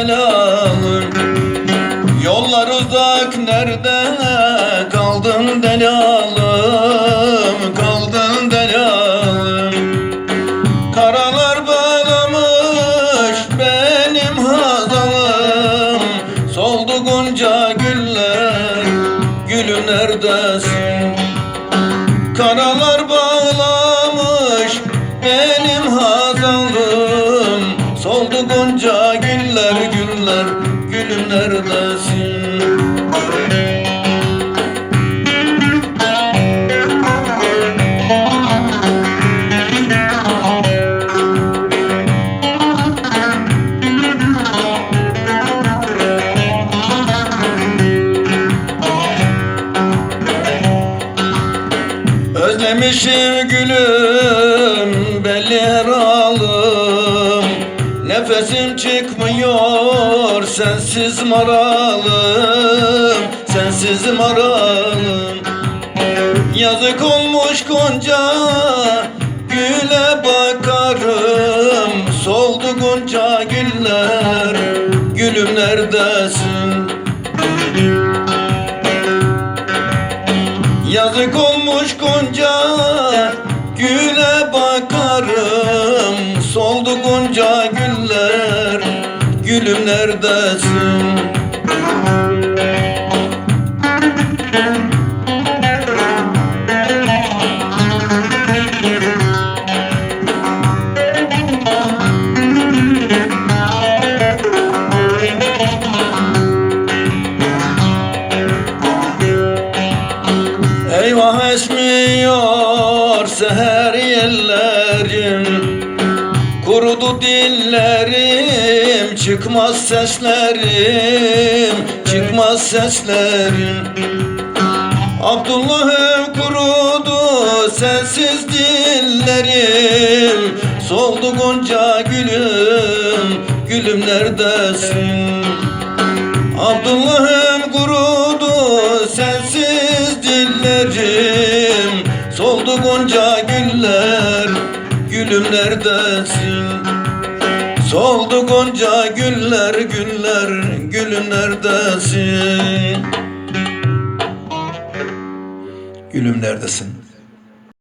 delamur Yollar uzak nerede kaldın delalım Kaldın delalım. Karalar bağlamış benim hazalım. Soldu gonca güller Gülü neredesin Karalar bağlamış Soldu gonca güller güller Gülüm neredesin? Özlemişim gülüm belli her Nefesim çıkmıyor sensiz maralım Sensiz maralım Yazık olmuş gonca güle bakarım Soldu gonca güller gülüm neredesin? Yazık olmuş gonca güle bakarım neredesin? Eyvah esmiyor seher yellerim Kurudu dillerim çıkmaz seslerim Çıkmaz seslerim. Abdullah'ım kurudu sensiz dillerim. Soldu gonca gülüm gülüm neredesin? Abdullah'ım kurudu sensiz dillerim. Soldu gonca güller gülüm neredesin Soldu gonca güller güller gülüm neredesin? Gülüm neredesin